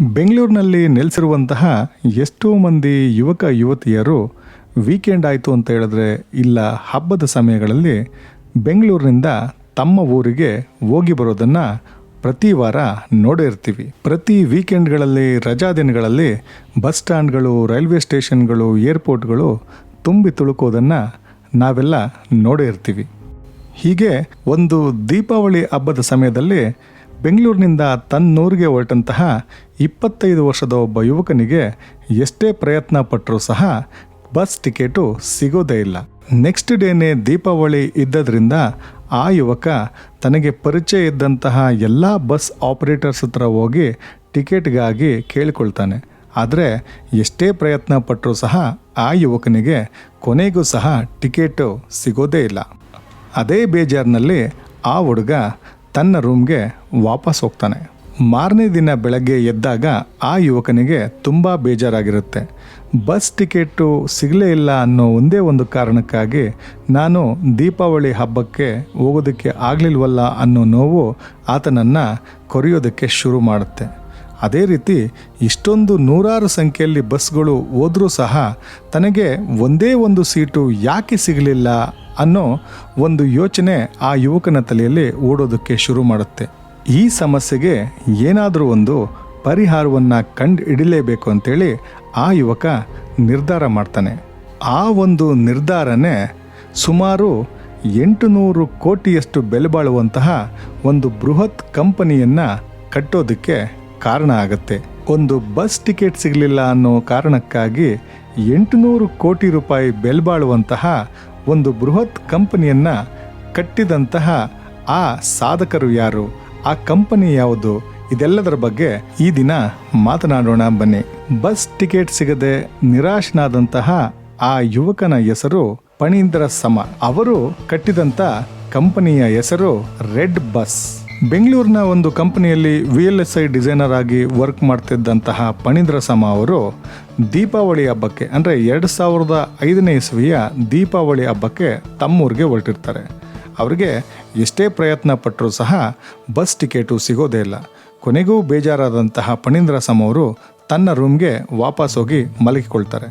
ಬೆಂಗಳೂರಿನಲ್ಲಿ ನೆಲೆಸಿರುವಂತಹ ಎಷ್ಟೋ ಮಂದಿ ಯುವಕ ಯುವತಿಯರು ವೀಕೆಂಡ್ ಆಯಿತು ಅಂತ ಹೇಳಿದ್ರೆ ಇಲ್ಲ ಹಬ್ಬದ ಸಮಯಗಳಲ್ಲಿ ಬೆಂಗಳೂರಿನಿಂದ ತಮ್ಮ ಊರಿಗೆ ಹೋಗಿ ಬರೋದನ್ನು ಪ್ರತಿ ವಾರ ನೋಡೇ ಇರ್ತೀವಿ. ಪ್ರತಿ ವೀಕೆಂಡ್ಗಳಲ್ಲಿ, ರಜಾ ದಿನಗಳಲ್ಲಿ ಬಸ್ ಸ್ಟ್ಯಾಂಡ್ಗಳು, ರೈಲ್ವೆ ಸ್ಟೇಷನ್ಗಳು, ಏರ್ಪೋರ್ಟ್ಗಳು ತುಂಬಿ ತುಳುಕೋದನ್ನು ನಾವೆಲ್ಲ ನೋಡೇ ಇರ್ತೀವಿ. ಹೀಗೆ ಒಂದು ದೀಪಾವಳಿ ಹಬ್ಬದ ಸಮಯದಲ್ಲಿ ಬೆಂಗಳೂರಿನಿಂದ ತನ್ನೂರಿಗೆ ಹೊರಟಂತಹ ಇಪ್ಪತ್ತೈದು ವರ್ಷದ ಒಬ್ಬ ಯುವಕನಿಗೆ ಎಷ್ಟೇ ಪ್ರಯತ್ನ ಪಟ್ಟರೂ ಸಹ ಬಸ್ ಟಿಕೆಟು ಸಿಗೋದೇ ಇಲ್ಲ. ನೆಕ್ಸ್ಟ್ ಡೇನೇ ದೀಪಾವಳಿ ಇದ್ದದ್ರಿಂದ ಆ ಯುವಕ ತನಗೆ ಪರಿಚಯ ಇದ್ದಂತಹ ಎಲ್ಲ ಬಸ್ ಆಪರೇಟರ್ಸ್ ಹತ್ರ ಹೋಗಿ ಟಿಕೆಟ್ಗಾಗಿ ಕೇಳಿಕೊಳ್ತಾನೆ. ಆದರೆ ಎಷ್ಟೇ ಪ್ರಯತ್ನ ಪಟ್ಟರೂ ಸಹ ಆ ಯುವಕನಿಗೆ ಕೊನೆಗೂ ಸಹ ಟಿಕೆಟು ಸಿಗೋದೇ ಇಲ್ಲ. ಅದೇ ಬೇಜಾರ್ನಲ್ಲಿ ಆ ಹುಡುಗ ತನ್ನ ರೂಮ್ಗೆ ವಾಪಸ್ ಹೋಗ್ತಾನೆ. ಮಾರನೇ ದಿನ ಬೆಳಗ್ಗೆ ಎದ್ದಾಗ ಆ ಯುವಕನಿಗೆ ತುಂಬ ಬೇಜಾರಾಗಿರುತ್ತೆ. ಬಸ್ ಟಿಕೆಟು ಸಿಗಲೇ ಇಲ್ಲ ಅನ್ನೋ ಒಂದೇ ಒಂದು ಕಾರಣಕ್ಕಾಗಿ ನಾನು ದೀಪಾವಳಿ ಹಬ್ಬಕ್ಕೆ ಹೋಗೋದಕ್ಕೆ ಆಗಲಿಲ್ವಲ್ಲ ಅನ್ನೋ ನೋವು ಆತನನ್ನು ಕೊರೆಯೋದಕ್ಕೆ ಶುರು ಮಾಡುತ್ತೆ. ಅದೇ ರೀತಿ ಇಷ್ಟೊಂದು ನೂರಾರು ಸಂಖ್ಯೆಯಲ್ಲಿ ಬಸ್ಗಳು ಹೋದರೂ ಸಹ ತನಗೆ ಒಂದೇ ಒಂದು ಸೀಟು ಯಾಕೆ ಸಿಗಲಿಲ್ಲ ಅನ್ನೋ ಒಂದು ಯೋಚನೆ ಆ ಯುವಕನ ತಲೆಯಲ್ಲಿ ಓಡೋದಕ್ಕೆ ಶುರು ಮಾಡುತ್ತೆ. ಈ ಸಮಸ್ಯೆಗೆ ಏನಾದರೂ ಒಂದು ಪರಿಹಾರವನ್ನು ಕಂಡು ಹಿಡಿಲೇಬೇಕು ಅಂತೇಳಿ ಆ ಯುವಕ ನಿರ್ಧಾರ ಮಾಡ್ತಾನೆ. ಆ ಒಂದು ನಿರ್ಧಾರನೇ ಸುಮಾರು ಎಂಟುನೂರು ಕೋಟಿಯಷ್ಟು ಬೆಲೆ ಬಾಳುವಂತಹ ಒಂದು ಬೃಹತ್ ಕಂಪನಿಯನ್ನು ಕಟ್ಟೋದಕ್ಕೆ ಕಾರಣ ಆಗುತ್ತೆ. ಒಂದು ಬಸ್ ಟಿಕೆಟ್ ಸಿಗಲಿಲ್ಲ ಅನ್ನೋ ಕಾರಣಕ್ಕಾಗಿ ಎಂಟುನೂರು ಕೋಟಿ ರೂಪಾಯಿ ಬೆಲೆ ಬಾಳುವಂತಹ ಒಂದು ಬೃಹತ್ ಕಂಪನಿಯನ್ನು ಕಟ್ಟಿದಂತಹ ಆ ಸಾಧಕರು ಯಾರು? ಆ ಕಂಪನಿ ಯಾವುದು? ಇದೆಲ್ಲದರ ಬಗ್ಗೆ ಈ ದಿನ ಮಾತನಾಡೋಣ ಬನ್ನಿ. ಬಸ್ ಟಿಕೆಟ್ ಸಿಗದೆ ನಿರಾಶನಾದಂತಹ ಆ ಯುವಕನ ಹೆಸರು ಪಣೀಂದ್ರ ಸಮ. ಅವರು ಕಟ್ಟಿದಂತ ಕಂಪನಿಯ ಹೆಸರು ರೆಡ್ ಬಸ್. ಬೆಂಗಳೂರಿನ ಒಂದು ಕಂಪನಿಯಲ್ಲಿ V L S I designer ಆಗಿ ವರ್ಕ್ ಮಾಡ್ತಿದ್ದಂತಹ ಪಣೀಂದ್ರ ಸಮ ಅವರು ದೀಪಾವಳಿ ಹಬ್ಬಕ್ಕೆ, ಅಂದರೆ ಎರಡು ಸಾವಿರದ ಐದನೇ ಇಸ್ವಿಯ ದೀಪಾವಳಿ ಹಬ್ಬಕ್ಕೆ ತಮ್ಮೂರಿಗೆ ಹೊರಟಿರ್ತಾರೆ. ಅವರಿಗೆ ಎಷ್ಟೇ ಪ್ರಯತ್ನ ಪಟ್ಟರೂ ಸಹ ಬಸ್ ಟಿಕೆಟು ಸಿಗೋದೇ ಇಲ್ಲ. ಕೊನೆಗೂ ಬೇಜಾರಾದಂತಹ ಪಣೀಂದ್ರ ಅವರು ತನ್ನ ರೂಮ್ಗೆ ವಾಪಸ್ ಹೋಗಿ ಮಲಗಿಕೊಳ್ತಾರೆ.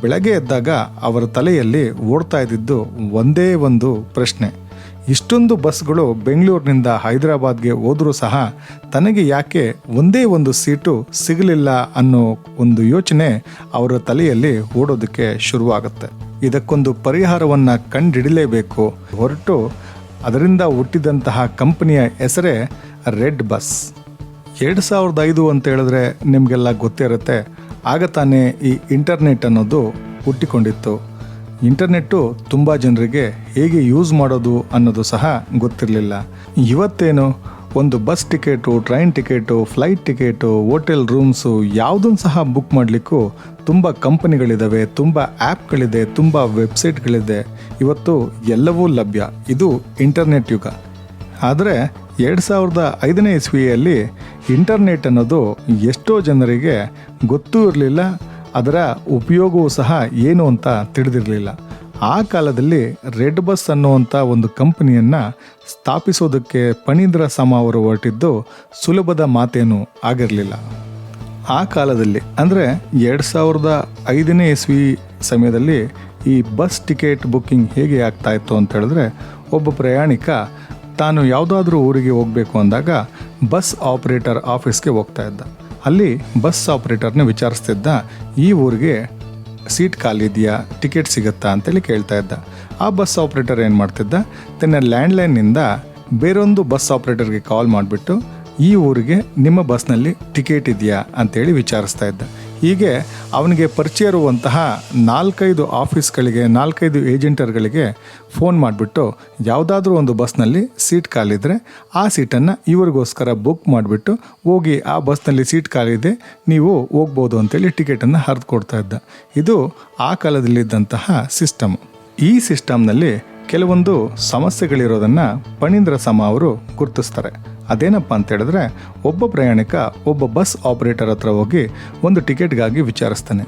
ಬೆಳಗ್ಗೆ ಎದ್ದಾಗ ಅವರ ತಲೆಯಲ್ಲಿ ಓಡ್ತಾ ಇದ್ದಿದ್ದು ಒಂದೇ ಒಂದು ಪ್ರಶ್ನೆ. ಇಷ್ಟೊಂದು ಬಸ್ಗಳು ಬೆಂಗಳೂರಿನಿಂದ ಹೈದರಾಬಾದ್ಗೆ ಹೋದರೂ ಸಹ ತನಗೆ ಯಾಕೆ ಒಂದೇ ಒಂದು ಸೀಟು ಸಿಗಲಿಲ್ಲ ಅನ್ನೋ ಒಂದು ಯೋಚನೆ ಅವರ ತಲೆಯಲ್ಲಿ ಓಡೋದಕ್ಕೆ ಶುರುವಾಗುತ್ತೆ. ಇದಕ್ಕೊಂದು ಪರಿಹಾರವನ್ನು ಕಂಡಿಡಲೇಬೇಕು. ಹೊರಟು ಅದರಿಂದ ಹುಟ್ಟಿದಂತಹ ಕಂಪನಿಯ ಹೆಸರೇ ರೆಡ್ ಬಸ್. ಎರಡು ಸಾವಿರದ ಐದು ಅಂತ ಹೇಳಿದ್ರೆ ನಿಮಗೆಲ್ಲ ಗೊತ್ತಿರುತ್ತೆ. ಆಗ ತಾನೇ ಈ ಇಂಟರ್ನೆಟ್ ಅನ್ನೋದು ಹುಟ್ಟಿಕೊಂಡಿತ್ತು. ಇಂಟರ್ನೆಟ್ಟು ತುಂಬ ಜನರಿಗೆ ಹೇಗೆ ಯೂಸ್ ಮಾಡೋದು ಅನ್ನೋದು ಸಹ ಗೊತ್ತಿರಲಿಲ್ಲ. ಇವತ್ತೇನು? ಒಂದು bus ticket, train ticket, flight ticket, hotel rooms ಯಾವುದನ್ನು ಸಹ ಬುಕ್ ಮಾಡಲಿಕ್ಕೂ ತುಂಬ ಕಂಪನಿಗಳಿದ್ದಾವೆ ತುಂಬ ಆ್ಯಪ್ಗಳಿದೆ ತುಂಬ ವೆಬ್ಸೈಟ್ಗಳಿದೆ. ಇವತ್ತು ಎಲ್ಲವೂ ಲಭ್ಯ. ಇದು ಇಂಟರ್ನೆಟ್ ಯುಗ. ಆದರೆ ಎರಡು ಸಾವಿರದ ಐದನೇ ಇಸ್ವಿಯಲ್ಲಿ ಇಂಟರ್ನೆಟ್ ಅನ್ನೋದು ಎಷ್ಟೋ ಜನರಿಗೆ ಗೊತ್ತೂ ಇರಲಿಲ್ಲ ಅದರ ಉಪಯೋಗವೂ ಸಹ ಏನು ಅಂತ ತಿಳಿದಿರಲಿಲ್ಲ. ಆ ಕಾಲದಲ್ಲಿ ರೆಡ್ ಬಸ್ ಅನ್ನುವಂಥ ಒಂದು ಕಂಪನಿಯನ್ನು ಸ್ಥಾಪಿಸೋದಕ್ಕೆ ಪಣೀಂದ್ರ ಸಮ ಅವರು ಹೊರಟಿದ್ದು ಸುಲಭದ ಮಾತೇನೂ ಆಗಿರಲಿಲ್ಲ. ಆ ಕಾಲದಲ್ಲಿ ಅಂದರೆ ಎರಡು ಸಾವಿರದ ಐದನೇ ಇಸ್ವಿ ಸಮಯದಲ್ಲಿ ಈ ಬಸ್ ಟಿಕೆಟ್ ಬುಕ್ಕಿಂಗ್ ಹೇಗೆ ಆಗ್ತಾ ಇತ್ತು ಅಂತ ಹೇಳಿದ್ರೆ ಒಬ್ಬ ಪ್ರಯಾಣಿಕ ತಾನು ಯಾವುದಾದ್ರೂ ಊರಿಗೆ ಹೋಗಬೇಕು ಅಂದಾಗ ಬಸ್ ಆಪರೇಟರ್ ಆಫೀಸ್ಗೆ ಹೋಗ್ತಾ ಇದ್ದ. ಅಲ್ಲಿ ಬಸ್ ಆಪರೇಟರ್ನ ವಿಚಾರಿಸ್ತಿದ್ದ ಈ ಊರಿಗೆ ಸೀಟ್ ಖಾಲಿ ಇದೆಯಾ, ಟಿಕೆಟ್ ಸಿಗುತ್ತಾ ಅಂತೇಳಿ ಕೇಳ್ತಾ ಇದ್ದ. ಆ ಬಸ್ ಆಪರೇಟರ್ ಏನು ಮಾಡ್ತಿದ್ದ, ತನ್ನ ಲ್ಯಾಂಡ್ಲೈನ್ನಿಂದ ಬೇರೊಂದು ಬಸ್ ಆಪ್ರೇಟರ್ಗೆ ಕಾಲ್ ಮಾಡಿಬಿಟ್ಟು, ಈ ಊರಿಗೆ ನಿಮ್ಮ ಬಸ್ನಲ್ಲಿ ಟಿಕೆಟ್ ಇದೆಯಾ ಅಂತೇಳಿ ವಿಚಾರಿಸ್ತಾ ಇದ್ದ. ಹೀಗೆ ಅವನಿಗೆ ಪರಿಚಯ ಇರುವಂತಹ ನಾಲ್ಕೈದು ಆಫೀಸ್ಗಳಿಗೆ, ನಾಲ್ಕೈದು ಏಜೆಂಟರ್ಗಳಿಗೆ ಫೋನ್ ಮಾಡಿಬಿಟ್ಟು ಯಾವುದಾದ್ರೂ ಒಂದು ಬಸ್ನಲ್ಲಿ ಸೀಟ್ ಖಾಲಿದ್ರೆ ಆ ಸೀಟನ್ನು ಇವರಿಗೋಸ್ಕರ ಬುಕ್ ಮಾಡಿಬಿಟ್ಟು ಹೋಗಿ ಆ ಬಸ್ನಲ್ಲಿ ಸೀಟ್ ಖಾಲಿದೆ ನೀವು ಹೋಗ್ಬೋದು ಅಂತೇಳಿ ಟಿಕೆಟನ್ನು ಹರಿದು ಕೊಡ್ತಾ ಇದ್ದ. ಇದು ಆ ಕಾಲದಲ್ಲಿದ್ದಂತಹ ಸಿಸ್ಟಮ್. ಈ ಸಿಸ್ಟಮ್ನಲ್ಲಿ ಕೆಲವೊಂದು ಸಮಸ್ಯೆಗಳಿರೋದನ್ನು ಪಣೀಂದ್ರ ಸಮ ಅವರು ಗುರುತಿಸ್ತಾರೆ. ಅದೇನಪ್ಪ ಅಂತ ಹೇಳಿದ್ರೆ, ಒಬ್ಬ ಪ್ರಯಾಣಿಕ ಒಬ್ಬ ಬಸ್ ಆಪರೇಟರ್ ಹತ್ರ ಹೋಗಿ ಒಂದು ಟಿಕೆಟ್ಗಾಗಿ ವಿಚಾರಿಸ್ತಾನೆ.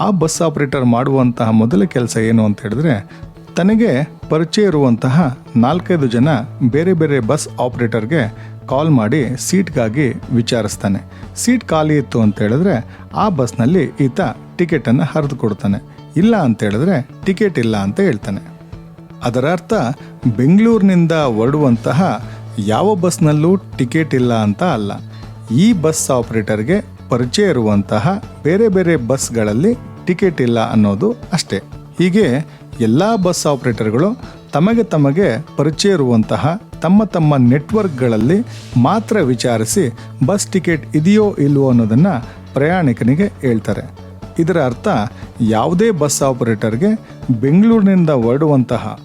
ಆ ಬಸ್ ಆಪರೇಟರ್ ಮಾಡುವಂತಹ ಮೊದಲ ಕೆಲಸ ಏನು ಅಂತ ಹೇಳಿದ್ರೆ, ತನಗೆ ಪರಿಚಯ ಇರುವಂತಹ ನಾಲ್ಕೈದು ಜನ ಬೇರೆ ಬೇರೆ ಬಸ್ ಆಪರೇಟರ್ಗೆ ಕಾಲ್ ಮಾಡಿ ಸೀಟ್ಗಾಗಿ ವಿಚಾರಿಸ್ತಾನೆ. ಸೀಟ್ ಖಾಲಿ ಇತ್ತು ಅಂತ ಹೇಳಿದ್ರೆ, ಆ ಬಸ್ನಲ್ಲಿ ಈತ ಟಿಕೆಟನ್ನು ಹರಿದು ಕೊಡ್ತಾನೆ. ಇಲ್ಲ ಅಂತ ಹೇಳಿದ್ರೆ ಟಿಕೆಟ್ ಇಲ್ಲ ಅಂತ ಹೇಳ್ತಾನೆ. ಅದರ ಅರ್ಥ, ಬೆಂಗಳೂರಿನಿಂದ ಹೊರಡುವಂತಹ ಯಾವ ಬಸ್ನಲ್ಲೂ ಟಿಕೆಟ್ ಇಲ್ಲ ಅಂತ ಅಲ್ಲ. ಈ ಬಸ್ ಆಪರೇಟರ್ಗೆ ಪರಿಚಯ ಇರುವಂತಹ ಬೇರೆ ಬೇರೆ ಬಸ್ಗಳಲ್ಲಿ ಟಿಕೆಟ್ ಇಲ್ಲ ಅನ್ನೋದು ಅಷ್ಟೇ. ಹೀಗೆ ಎಲ್ಲ ಬಸ್ ಆಪರೇಟರ್ಗಳು ತಮಗೆ ತಮಗೆ ಪರಿಚಯ ಇರುವಂತಹ ತಮ್ಮ ತಮ್ಮ ನೆಟ್ವರ್ಕ್ಗಳಲ್ಲಿ ಮಾತ್ರ ವಿಚಾರಿಸಿ ಬಸ್ ಟಿಕೆಟ್ ಇದೆಯೋ ಇಲ್ವೋ ಅನ್ನೋದನ್ನು ಪ್ರಯಾಣಿಕನಿಗೆ ಹೇಳ್ತಾರೆ. ಇದರ ಅರ್ಥ ಯಾವುದೇ ಬಸ್ ಆಪರೇಟರ್ಗೆ ಬೆಂಗಳೂರಿನಿಂದ ಹೊರಡುವಂತಹ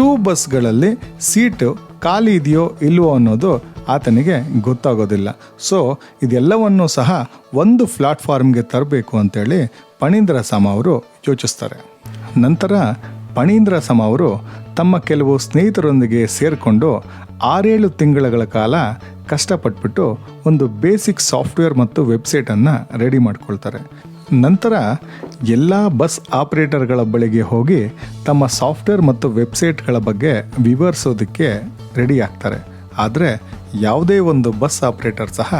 ಅಷ್ಟೂ ಬಸ್ಗಳಲ್ಲಿ ಸೀಟು ಖಾಲಿ ಇದೆಯೋ ಇಲ್ವೋ ಅನ್ನೋದು ಆತನಿಗೆ ಗೊತ್ತಾಗೋದಿಲ್ಲ. ಸೊ, ಇದೆಲ್ಲವನ್ನು ಸಹ ಒಂದು ಪ್ಲಾಟ್ಫಾರ್ಮ್ಗೆ ತರಬೇಕು ಅಂತೇಳಿ ಪಣೀಂದ್ರ ಸಮ ಅವರು ಯೋಚಿಸ್ತಾರೆ. ನಂತರ ಪಣೀಂದ್ರ ಸಮ ಅವರು ತಮ್ಮ ಕೆಲವು ಸ್ನೇಹಿತರೊಂದಿಗೆ ಸೇರಿಕೊಂಡು ಆರೇಳು ತಿಂಗಳ ಕಾಲ ಕಷ್ಟಪಟ್ಬಿಟ್ಟು ಒಂದು ಬೇಸಿಕ್ ಸಾಫ್ಟ್ವೇರ್ ಮತ್ತು ವೆಬ್ಸೈಟನ್ನು ರೆಡಿ ಮಾಡ್ಕೊಳ್ತಾರೆ. ನಂತರ ಎಲ್ಲ ಬಸ್ ಆಪರೇಟರ್ಗಳ ಬಳಿಗೆ ಹೋಗಿ ತಮ್ಮ ಸಾಫ್ಟ್ವೇರ್ ಮತ್ತು ವೆಬ್ಸೈಟ್ಗಳ ಬಗ್ಗೆ ವಿವರಿಸೋದಕ್ಕೆ ರೆಡಿ ಆಗ್ತಾರೆ. ಆದರೆ ಯಾವುದೇ ಒಂದು ಬಸ್ ಆಪರೇಟರ್ ಸಹ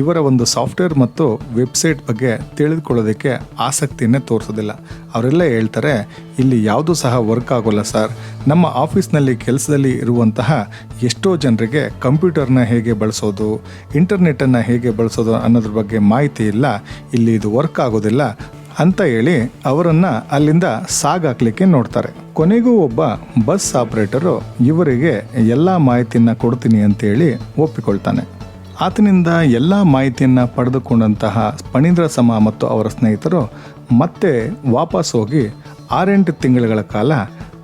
ಇವರ ಒಂದು ಸಾಫ್ಟ್ವೇರ್ ಮತ್ತು ವೆಬ್ಸೈಟ್ ಬಗ್ಗೆ ತಿಳಿದುಕೊಳ್ಳೋದಕ್ಕೆ ಆಸಕ್ತಿಯನ್ನೇ ತೋರಿಸೋದಿಲ್ಲ. ಅವರೆಲ್ಲ ಹೇಳ್ತಾರೆ, ಇಲ್ಲಿ ಯಾವುದೂ ಸಹ ವರ್ಕ್ ಆಗೋಲ್ಲ ಸರ್ ನಮ್ಮ ಆಫೀಸ್ನಲ್ಲಿ ಕೆಲಸದಲ್ಲಿ ಇರುವಂತಹ ಎಷ್ಟೋ ಜನರಿಗೆ ಕಂಪ್ಯೂಟರ್ನ ಹೇಗೆ ಬಳಸೋದು ಇಂಟರ್ನೆಟ್ಟನ್ನು ಹೇಗೆ ಬಳಸೋದು ಅನ್ನೋದ್ರ ಬಗ್ಗೆ ಮಾಹಿತಿ ಇಲ್ಲ. ಇಲ್ಲಿ ಇದು ವರ್ಕ್ ಆಗೋದಿಲ್ಲ. ಅಂತ ಹೇಳಿ ಅವರನ್ನು ಅಲ್ಲಿಂದ ಸಾಗಾಕ್ಲಿಕ್ಕೆ ನೋಡ್ತಾರೆ. ಕೊನೆಗೂ ಒಬ್ಬ ಬಸ್ ಆಪರೇಟರು ಇವರಿಗೆ ಎಲ್ಲ ಮಾಹಿತಿಯನ್ನು ಕೊಡ್ತೀನಿ ಅಂತೇಳಿ ಒಪ್ಪಿಕೊಳ್ತಾನೆ. ಆತನಿಂದ ಎಲ್ಲ ಮಾಹಿತಿಯನ್ನು ಪಡೆದುಕೊಂಡಂತಹ ಪಣೀಂದ್ರ ಸಮ ಮತ್ತು ಅವರ ಸ್ನೇಹಿತರು ಮತ್ತೆ ವಾಪಸ್ ಹೋಗಿ ಆರೆಂಟು ತಿಂಗಳುಗಳ ಕಾಲ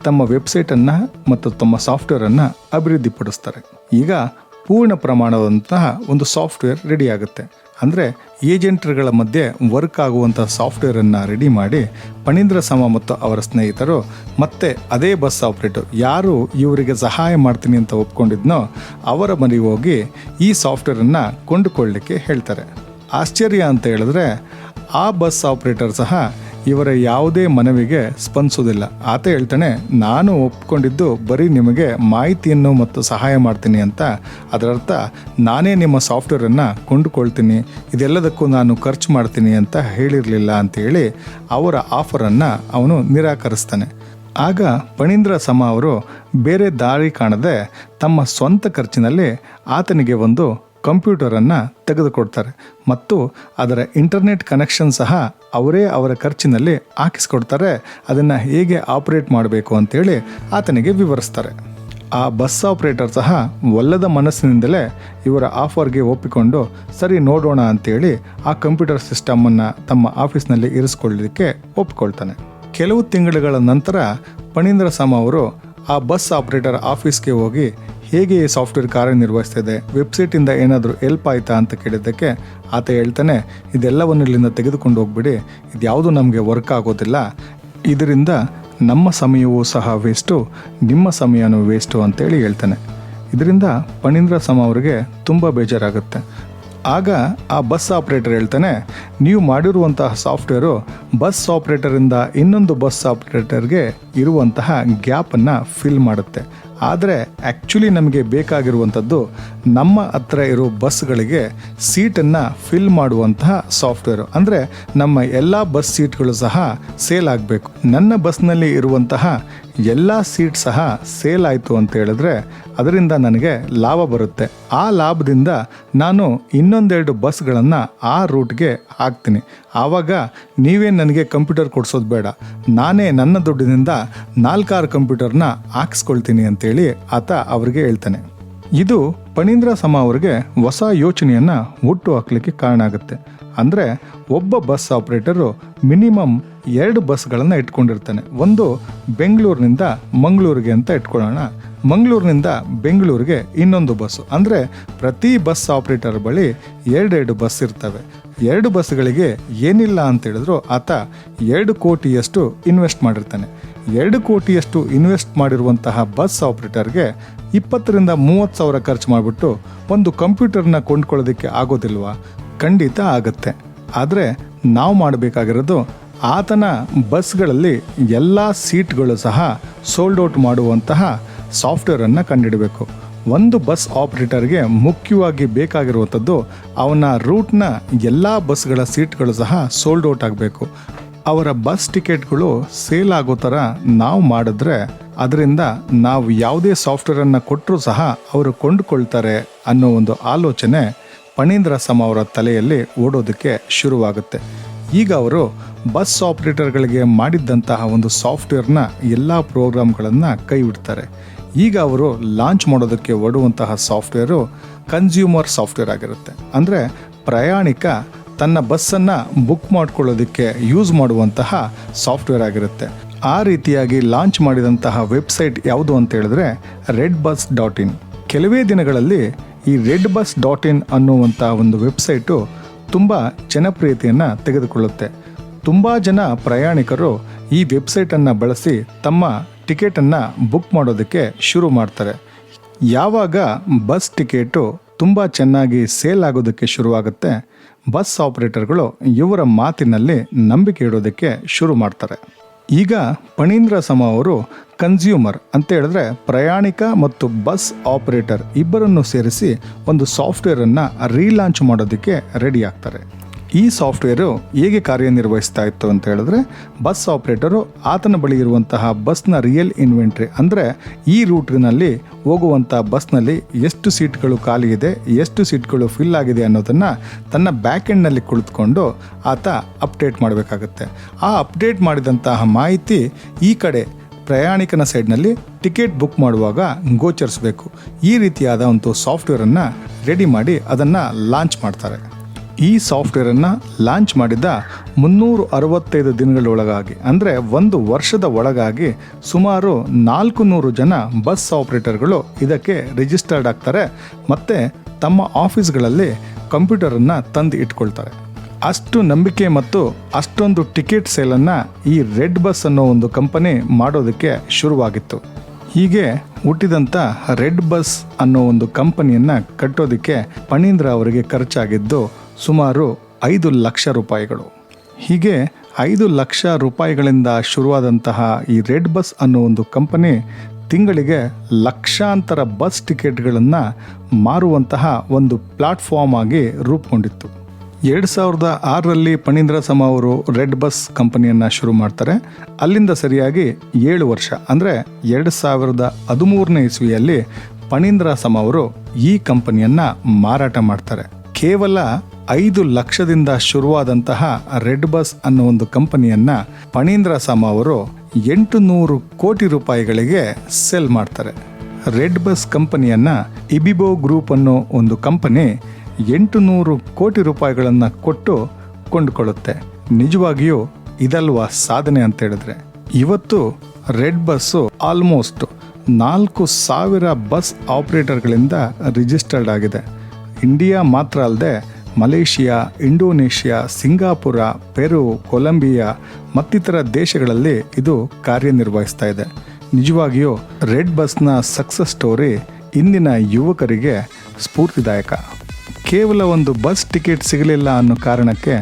ತಮ್ಮ ವೆಬ್ಸೈಟನ್ನು ಮತ್ತು ತಮ್ಮ ಸಾಫ್ಟ್ವೇರನ್ನು ಅಭಿವೃದ್ಧಿಪಡಿಸ್ತಾರೆ. ಈಗ ಪೂರ್ಣ ಪ್ರಮಾಣದಂತಹ ಒಂದು ಸಾಫ್ಟ್ವೇರ್ ರೆಡಿ ಆಗುತ್ತೆ. ಅಂದರೆ ಏಜೆಂಟ್ಗಳ ಮಧ್ಯೆ ವರ್ಕ್ ಆಗುವಂಥ ಸಾಫ್ಟ್ವೇರನ್ನು ರೆಡಿ ಮಾಡಿ ಪಣೀಂದ್ರ ಸಮ ಮತ್ತು ಅವರ ಸ್ನೇಹಿತರು ಮತ್ತೆ ಅದೇ ಬಸ್ ಆಪ್ರೇಟರ್ ಯಾರು ಇವರಿಗೆ ಸಹಾಯ ಮಾಡ್ತೀನಿ ಅಂತ ಒಪ್ಕೊಂಡಿದ್ನೋ ಅವರ ಮನೆಗೆ ಹೋಗಿ ಈ ಸಾಫ್ಟ್ವೇರನ್ನು ಕೊಂಡುಕೊಳ್ಳಲಿಕ್ಕೆ ಹೇಳ್ತಾರೆ. ಆಶ್ಚರ್ಯ ಅಂತ ಹೇಳಿದ್ರೆ ಆ ಬಸ್ ಆಪ್ರೇಟರ್ ಸಹ ಇವರ ಯಾವುದೇ ಮನವಿಗೆ ಸ್ಪಂದಿಸೋದಿಲ್ಲ ಆತ ಹೇಳ್ತಾನೆ, ನಾನು ಒಪ್ಕೊಂಡಿದ್ದು ಬರೀ ನಿಮಗೆ ಮಾಹಿತಿಯನ್ನು ಮತ್ತು ಸಹಾಯ ಮಾಡ್ತೀನಿ ಅಂತ. ಅದರರ್ಥ, ನಾನೇ ನಿಮ್ಮ ಸಾಫ್ಟ್ವೇರನ್ನು ಕೊಂಡುಕೊಳ್ತೀನಿ. ಇದೆಲ್ಲದಕ್ಕೂ ನಾನು ಖರ್ಚು ಮಾಡ್ತೀನಿ ಅಂತ ಹೇಳಿರಲಿಲ್ಲ ಅಂತೇಳಿ ಅವರ ಆಫರನ್ನು ಅವನು ನಿರಾಕರಿಸ್ತಾನೆ. ಆಗ ಪಣೀಂದ್ರ ಸಮ ಅವರು ಬೇರೆ ದಾರಿ ಕಾಣದೆ ತಮ್ಮ ಸ್ವಂತ ಖರ್ಚಿನಲ್ಲಿ ಆತನಿಗೆ ಒಂದು ಕಂಪ್ಯೂಟರನ್ನು ತೆಗೆದುಕೊಡ್ತಾರೆ. ಮತ್ತು ಅದರ ಇಂಟರ್ನೆಟ್ ಕನೆಕ್ಷನ್ ಸಹ ಅವರೇ ಅವರ ಖರ್ಚಿನಲ್ಲಿ ಹಾಕಿಸ್ಕೊಡ್ತಾರೆ, ಅದನ್ನು ಹೇಗೆ ಆಪರೇಟ್ ಮಾಡಬೇಕು ಅಂತೇಳಿ ಆತನಿಗೆ ವಿವರಿಸ್ತಾರೆ. ಆ ಬಸ್ ಆಪರೇಟರ್ ಸಹ ಒಲ್ಲದ ಮನಸ್ಸಿನಿಂದಲೇ ಇವರ ಆಫರ್ಗೆ ಒಪ್ಪಿಕೊಂಡು, ಸರಿ ನೋಡೋಣ ಅಂತೇಳಿ ಆ ಕಂಪ್ಯೂಟರ್ ಸಿಸ್ಟಮನ್ನು ತಮ್ಮ ಆಫೀಸ್ನಲ್ಲಿ ಇರಿಸ್ಕೊಳ್ಳಲಿಕ್ಕೆ ಒಪ್ಪಿಕೊಳ್ತಾನೆ. ಕೆಲವು ತಿಂಗಳುಗಳ ನಂತರ ಪಣೀಂದ್ರ ಸಮ ಅವರು ಆ ಬಸ್ ಆಪರೇಟರ್ ಆಫೀಸ್ಗೆ ಹೋಗಿ ಹೇಗೆ ಈ ಸಾಫ್ಟ್ವೇರ್ ಕಾರ್ಯನಿರ್ವಹಿಸ್ತಿದೆ ವೆಬ್ಸೈಟಿಂದ ಏನಾದರೂ ಹೆಲ್ಪ್ ಆಯ್ತಾ ಅಂತ ಕೇಳಿದ್ದಕ್ಕೆ ಆತ ಹೇಳ್ತಾನೆ, ಇದೆಲ್ಲವನ್ನು ಇಲ್ಲಿಂದ ತೆಗೆದುಕೊಂಡು ಹೋಗ್ಬಿಡಿ, ಇದ್ಯಾವುದು ನಮಗೆ ವರ್ಕ್ ಆಗೋದಿಲ್ಲ, ಇದರಿಂದ ನಮ್ಮ ಸಮಯವೂ ಸಹ ವೇಸ್ಟು, ನಿಮ್ಮ ಸಮಯನೂ ವೇಸ್ಟು ಅಂತೇಳಿ ಹೇಳ್ತಾನೆ. ಇದರಿಂದ ಪಣೀಂದ್ರ ಸಮ ಅವರಿಗೆ ತುಂಬ ಬೇಜಾರಾಗುತ್ತೆ. ಆಗ ಆ ಬಸ್ ಆಪ್ರೇಟರ್ ಹೇಳ್ತಾನೆ, ನೀವು ಮಾಡಿರುವಂತಹ ಸಾಫ್ಟ್ವೇರು ಬಸ್ ಆಪ್ರೇಟರಿಂದ ಇನ್ನೊಂದು ಬಸ್ ಆಪ್ರೇಟರ್ಗೆ ಇರುವಂತಹ ಗ್ಯಾಪನ್ನು ಫಿಲ್ ಮಾಡುತ್ತೆ. ಆದರೆ ಆ್ಯಕ್ಚುಲಿ ನಮಗೆ ಬೇಕಾಗಿರುವಂಥದ್ದು ನಮ್ಮ ಹತ್ರ ಇರೋ ಬಸ್ಗಳಿಗೆ ಸೀಟನ್ನು ಫಿಲ್ ಮಾಡುವಂತಹ ಸಾಫ್ಟ್ವೇರು ಅಂದರೆ ನಮ್ಮ ಎಲ್ಲ ಬಸ್ ಸೀಟ್ಗಳು ಸಹ ಸೇಲ್ ಆಗಬೇಕು. ನನ್ನ ಬಸ್ನಲ್ಲಿ ಇರುವಂತಹ ಎಲ್ಲ ಸೀಟ್ ಸಹ ಸೇಲ್ ಆಯಿತು ಅಂತ ಹೇಳಿದ್ರೆ ಅದರಿಂದ ನನಗೆ ಲಾಭ ಬರುತ್ತೆ. ಆ ಲಾಭದಿಂದ ನಾನು ಇನ್ನೊಂದೆರಡು ಬಸ್ಗಳನ್ನು ಆ ರೂಟ್ಗೆ ಹಾಕ್ತೀನಿ. ಆವಾಗ ನೀವೇ ನನಗೆ ಕಂಪ್ಯೂಟರ್ ಕೊಡಿಸೋದು ಬೇಡ. ನಾನೇ ನನ್ನ ದುಡ್ಡಿನಿಂದ ನಾಲ್ಕಾರು ಕಂಪ್ಯೂಟರ್ನ ಹಾಕಿಸ್ಕೊಳ್ತೀನಿ ಅಂತೇಳಿ ಆತ ಅವ್ರಿಗೆ ಹೇಳ್ತಾನೆ. ಇದು ಪಣೀಂದ್ರ ಸಮ ಅವರಿಗೆ ಹೊಸ ಯೋಚನೆಯನ್ನು ಹುಟ್ಟು ಹಾಕ್ಲಿಕ್ಕೆ ಕಾರಣ ಆಗುತ್ತೆ. ಅಂದರೆ ಒಬ್ಬ ಬಸ್ ಆಪ್ರೇಟರು ಮಿನಿಮಮ್ ಎರಡು ಬಸ್ಗಳನ್ನು ಇಟ್ಕೊಂಡಿರ್ತಾನೆ. ಒಂದು ಬೆಂಗಳೂರಿನಿಂದ ಮಂಗಳೂರಿಗೆ ಅಂತ ಇಟ್ಕೊಳ್ಳೋಣ. ಮಂಗಳೂರಿನಿಂದ ಬೆಂಗಳೂರಿಗೆ ಇನ್ನೊಂದು ಬಸ್ಸು. ಅಂದರೆ ಪ್ರತಿ ಬಸ್ ಆಪ್ರೇಟರ್ ಬಳಿ ಎರಡೆರಡು ಬಸ್ ಇರ್ತವೆ. ಎರಡು ಬಸ್ಗಳಿಗೆ ಏನಿಲ್ಲ ಅಂತ ಹೇಳಿದ್ರು ಆತ ಎರಡು ಕೋಟಿಯಷ್ಟು ಇನ್ವೆಸ್ಟ್ ಮಾಡಿರ್ತಾನೆ. ಎರಡು ಕೋಟಿಯಷ್ಟು ಇನ್ವೆಸ್ಟ್ ಮಾಡಿರುವಂತಹ ಬಸ್ ಆಪ್ರೇಟರ್ಗೆ ಇಪ್ಪತ್ತರಿಂದ ಮೂವತ್ತು ಸಾವಿರ ಖರ್ಚು ಮಾಡಿಬಿಟ್ಟು ಒಂದು ಕಂಪ್ಯೂಟರ್ನ ಕೊಂಡ್ಕೊಳ್ಳೋದಕ್ಕೆ ಆಗೋದಿಲ್ವಾ? ಖಂಡಿತ ಆಗುತ್ತೆ. ಆದರೆ ನಾವು ಮಾಡಬೇಕಾಗಿರೋದು ಆತನ ಬಸ್ಗಳಲ್ಲಿ ಎಲ್ಲ ಸೀಟ್ಗಳು ಸಹ ಸೋಲ್ಡ್ ಔಟ್ ಮಾಡುವಂತಹ ಸಾಫ್ಟ್ವೇರನ್ನು ಕಂಡಿಡಬೇಕು. ಒಂದು ಬಸ್ ಆಪ್ರೇಟರ್ಗೆ ಮುಖ್ಯವಾಗಿ ಬೇಕಾಗಿರುವಂಥದ್ದು ಅವನ ರೂಟ್ನ ಎಲ್ಲ ಬಸ್ಗಳ ಸೀಟ್ಗಳು ಸಹ ಸೋಲ್ಡ್ ಔಟ್ ಆಗಬೇಕು. ಅವರ ಬಸ್ ಟಿಕೆಟ್ಗಳು ಸೇಲ್ ಆಗೋ ಥರ ನಾವು ಮಾಡಿದ್ರೆ ಅದರಿಂದ ನಾವು ಯಾವುದೇ ಸಾಫ್ಟ್ವೇರನ್ನು ಕೊಟ್ಟರೂ ಸಹ ಅವರು ಕೊಂಡುಕೊಳ್ತಾರೆ ಅನ್ನೋ ಒಂದು ಆಲೋಚನೆ ಪಣೀಂದ್ರ ಸಮ ಅವರ ತಲೆಯಲ್ಲಿ ಓಡೋದಕ್ಕೆ ಶುರುವಾಗುತ್ತೆ. ಈಗ ಅವರು ಬಸ್ ಆಪ್ರೇಟರ್ಗಳಿಗೆ ಮಾಡಿದ್ದಂತಹ ಒಂದು ಸಾಫ್ಟ್ವೇರ್ನ ಎಲ್ಲ ಪ್ರೋಗ್ರಾಮ್ಗಳನ್ನು ಕೈ ಬಿಡ್ತಾರೆ ಈಗ ಅವರು ಲಾಂಚ್ ಮಾಡೋದಕ್ಕೆ ಓಡುವಂತಹ ಸಾಫ್ಟ್ವೇರು ಕನ್ಸ್ಯೂಮರ್ ಸಾಫ್ಟ್ವೇರ್ ಆಗಿರುತ್ತೆ. ಅಂದರೆ ಪ್ರಯಾಣಿಕ ತನ್ನ ಬಸ್ಸನ್ನು ಬುಕ್ ಮಾಡ್ಕೊಳ್ಳೋದಕ್ಕೆ ಯೂಸ್ ಮಾಡುವಂತಹ ಸಾಫ್ಟ್ವೇರ್ ಆಗಿರುತ್ತೆ. ಆ ರೀತಿಯಾಗಿ ಲಾಂಚ್ ಮಾಡಿದಂತಹ ವೆಬ್ಸೈಟ್ ಯಾವುದು ಅಂತ ಹೇಳಿದ್ರೆ ರೆಡ್ ಬಸ್ ಡಾಟ್ ಇನ್ ಕೆಲವೇ ದಿನಗಳಲ್ಲಿ ಈ ರೆಡ್ ಬಸ್ ಡಾಟ್ ಇನ್ ಅನ್ನುವಂಥ ಒಂದು ವೆಬ್ಸೈಟು ತುಂಬ ಜನಪ್ರಿಯತೆಯನ್ನು ತೆಗೆದುಕೊಳ್ಳುತ್ತೆ. ತುಂಬ ಜನ ಪ್ರಯಾಣಿಕರು ಈ ವೆಬ್ಸೈಟನ್ನು ಬಳಸಿ ತಮ್ಮ ಟಿಕೆಟನ್ನು ಬುಕ್ ಮಾಡೋದಕ್ಕೆ ಶುರು ಮಾಡ್ತಾರೆ. ಯಾವಾಗ ಬಸ್ ಟಿಕೆಟು ತುಂಬ ಚೆನ್ನಾಗಿ ಸೇಲ್ ಆಗೋದಕ್ಕೆ ಶುರುವಾಗುತ್ತೆ, ಬಸ್ ಆಪರೇಟರ್ಗಳು ಇವರ ಮಾತಿನಲ್ಲಿ ನಂಬಿಕೆ ಇಡೋದಕ್ಕೆ ಶುರು ಮಾಡ್ತಾರೆ. ಈಗ ಪಣೀಂದ್ರ ಸಮ ಅವರು ಕನ್ಸ್ಯೂಮರ್ ಅಂತ ಹೇಳಿದ್ರೆ ಪ್ರಯಾಣಿಕ ಮತ್ತು ಬಸ್ ಆಪರೇಟರ್ ಇಬ್ಬರನ್ನು ಸೇರಿಸಿ ಒಂದು ಸಾಫ್ಟ್ವೇರನ್ನು ರೀಲಾಂಚ್ ಮಾಡೋದಕ್ಕೆ ರೆಡಿ ಆಗ್ತಾರೆ. ಈ ಸಾಫ್ಟ್ವೇರು ಹೇಗೆ ಕಾರ್ಯನಿರ್ವಹಿಸ್ತಾ ಇತ್ತು ಅಂತ ಹೇಳಿದ್ರೆ ಬಸ್ ಆಪರೇಟರು ಆತನ ಬಳಿ ಇರುವಂತಹ ಬಸ್ನ ರಿಯಲ್ ಇನ್ವೆಂಟ್ರಿ ಅಂದರೆ ಈ ರೂಟ್ನಲ್ಲಿ ಹೋಗುವಂಥ ಬಸ್ನಲ್ಲಿ ಎಷ್ಟು ಸೀಟ್ಗಳು ಖಾಲಿ ಇದೆ, ಎಷ್ಟು ಸೀಟ್ಗಳು ಫಿಲ್ ಆಗಿದೆ ಅನ್ನೋದನ್ನು ತನ್ನ ಬ್ಯಾಕ್ ಎಂಡ್ನಲ್ಲಿ ಕುಳಿತುಕೊಂಡು ಆತ ಅಪ್ಡೇಟ್ ಮಾಡಬೇಕಾಗುತ್ತೆ. ಆ ಅಪ್ಡೇಟ್ ಮಾಡಿದಂತಹ ಮಾಹಿತಿ ಈ ಕಡೆ ಪ್ರಯಾಣಿಕನ ಸೈಡ್ನಲ್ಲಿ ಟಿಕೆಟ್ ಬುಕ್ ಮಾಡುವಾಗ ಗೋಚರಿಸಬೇಕು. ಈ ರೀತಿಯಾದ ಒಂದು ಸಾಫ್ಟ್ವೇರನ್ನು ರೆಡಿ ಮಾಡಿ ಅದನ್ನು ಲಾಂಚ್ ಮಾಡ್ತಾರೆ. ಈ ಸಾಫ್ಟ್ವೇರನ್ನು ಲಾಂಚ್ ಮಾಡಿದ ಮುನ್ನೂರು ಅರವತ್ತೈದು ದಿನಗಳೊಳಗಾಗಿ, ಅಂದರೆ ಒಂದು ವರ್ಷದ ಒಳಗಾಗಿ ಸುಮಾರು ನಾಲ್ಕು ನೂರು ಜನ ಬಸ್ ಆಪರೇಟರ್ಗಳು ಇದಕ್ಕೆ ರಿಜಿಸ್ಟರ್ಡ್ ಆಗ್ತಾರೆ. ಮತ್ತು ತಮ್ಮ ಆಫೀಸ್ಗಳಲ್ಲಿ ಕಂಪ್ಯೂಟರನ್ನು ತಂದು ಇಟ್ಕೊಳ್ತಾರೆ. ಅಷ್ಟು ನಂಬಿಕೆ ಮತ್ತು ಅಷ್ಟೊಂದು ಟಿಕೆಟ್ ಸೇಲನ್ನು ಈ ರೆಡ್ ಬಸ್ ಅನ್ನೋ ಒಂದು ಕಂಪನಿ ಮಾಡೋದಕ್ಕೆ ಶುರುವಾಗಿತ್ತು. ಹೀಗೆ ಹುಟ್ಟಿದಂಥ ರೆಡ್ ಬಸ್ ಅನ್ನೋ ಒಂದು ಕಂಪನಿಯನ್ನು ಕಟ್ಟೋದಕ್ಕೆ ಪಣೀಂದ್ರ ಅವರಿಗೆ ಖರ್ಚಾಗಿದ್ದು ಸುಮಾರು ಐದು ಲಕ್ಷ ರೂಪಾಯಿಗಳು. ಹೀಗೆ ಐದು ಲಕ್ಷ ರೂಪಾಯಿಗಳಿಂದ ಶುರುವಾದಂತಹ ಈ ರೆಡ್ ಬಸ್ ಅನ್ನೋ ಒಂದು ಕಂಪನಿ ತಿಂಗಳಿಗೆ ಲಕ್ಷಾಂತರ ಬಸ್ ಟಿಕೆಟ್ಗಳನ್ನು ಮಾರುವಂತಹ ಒಂದು ಪ್ಲಾಟ್ಫಾರ್ಮ್ ಆಗಿ ರೂಪುಗೊಂಡಿತ್ತು. ಎರಡು ಸಾವಿರದ ಆರರಲ್ಲಿ ಪಣೀಂದ್ರ ಸಮ ಅವರು ರೆಡ್ ಬಸ್ ಕಂಪನಿಯನ್ನು ಶುರು ಮಾಡ್ತಾರೆ. ಅಲ್ಲಿಂದ ಸರಿಯಾಗಿ ಏಳು ವರ್ಷ, ಅಂದರೆ ಎರಡು ಸಾವಿರದ ಹದಿಮೂರನೇ ಇಸ್ವಿಯಲ್ಲಿ ಪಣೀಂದ್ರ ಸಮ ಅವರು ಈ ಕಂಪನಿಯನ್ನು ಮಾರಾಟ ಮಾಡ್ತಾರೆ. ಕೇವಲ ಐದು ಲಕ್ಷದಿಂದ ಶುರುವಾದಂತಹ ರೆಡ್ ಬಸ್ ಅನ್ನೋ ಒಂದು ಕಂಪನಿಯನ್ನ ಪಣೀಂದ್ರ ಸಮ ಅವರು ಎಂಟು ನೂರು ಕೋಟಿ ರೂಪಾಯಿಗಳಿಗೆ ಸೆಲ್ ಮಾಡ್ತಾರೆ. ರೆಡ್ ಬಸ್ ಕಂಪನಿಯನ್ನ ಇಬಿಬೋ ಗ್ರೂಪ್ ಅನ್ನೋ ಒಂದು ಕಂಪನಿ ಎಂಟು ನೂರು ಕೋಟಿ ರೂಪಾಯಿಗಳನ್ನು ಕೊಟ್ಟು ಕೊಂಡುಕೊಳ್ಳುತ್ತೆ. ನಿಜವಾಗಿಯೂ ಇದಲ್ವಾ ಸಾಧನೆ ಅಂತ ಹೇಳಿದ್ರೆ? ಇವತ್ತು ರೆಡ್ ಬಸ್ಸು ಆಲ್ಮೋಸ್ಟ್ ನಾಲ್ಕು ಸಾವಿರ ಬಸ್ ಆಪರೇಟರ್ಗಳಿಂದ ರಿಜಿಸ್ಟರ್ಡ್ ಆಗಿದೆ. ಇಂಡಿಯಾ ಮಾತ್ರ ಅಲ್ಲದೆ Malaysia, Indonesia, Singapore, Peru, Colombia ಮತ್ತಿತರ ದೇಶಗಳಲ್ಲಿ ಇದು ಕಾರ್ಯನಿರ್ವಹಿಸ್ತಾ ಇದೆ. ನಿಜವಾಗಿಯೂ ರೆಡ್ ಬಸ್ನ ಸಕ್ಸಸ್ ಸ್ಟೋರಿ ಇಂದಿನ ಯುವಕರಿಗೆ ಸ್ಫೂರ್ತಿದಾಯಕ. ಕೇವಲ ಒಂದು ಬಸ್ ಟಿಕೆಟ್ ಸಿಗಲಿಲ್ಲ ಅನ್ನೋ ಕಾರಣಕ್ಕೆ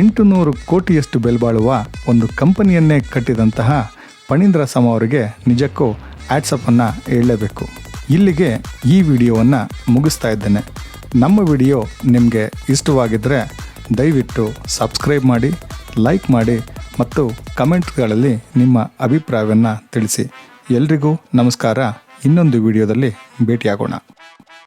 ಎಂಟು ನೂರು ಕೋಟಿಯಷ್ಟು ಬೆಲೆಬಾಳುವ ಒಂದು ಕಂಪನಿಯನ್ನೇ ಕಟ್ಟಿದಂತಹ ಪಣೀಂದ್ರ ಸಮ ಅವರಿಗೆ ನಿಜಕ್ಕೂ ಆಟ್ಸಪ್ಪನ್ನು ಹೇಳಲೇಬೇಕು. ಇಲ್ಲಿಗೆ ಈ ವಿಡಿಯೋವನ್ನು ಮುಗಿಸ್ತಾ ಇದ್ದೇನೆ. ನಮ್ಮ ವಿಡಿಯೋ ನಿಮಗೆ ಇಷ್ಟವಾಗಿದ್ದರೆ ದಯವಿಟ್ಟು ಸಬ್ಸ್ಕ್ರೈಬ್ ಮಾಡಿ, ಲೈಕ್ ಮಾಡಿ ಮತ್ತು ಕಮೆಂಟ್ಗಳಲ್ಲಿ ನಿಮ್ಮ ಅಭಿಪ್ರಾಯವನ್ನು ತಿಳಿಸಿ. ಎಲ್ರಿಗೂ ನಮಸ್ಕಾರ. ಇನ್ನೊಂದು ವಿಡಿಯೋದಲ್ಲಿ ಭೇಟಿಯಾಗೋಣ.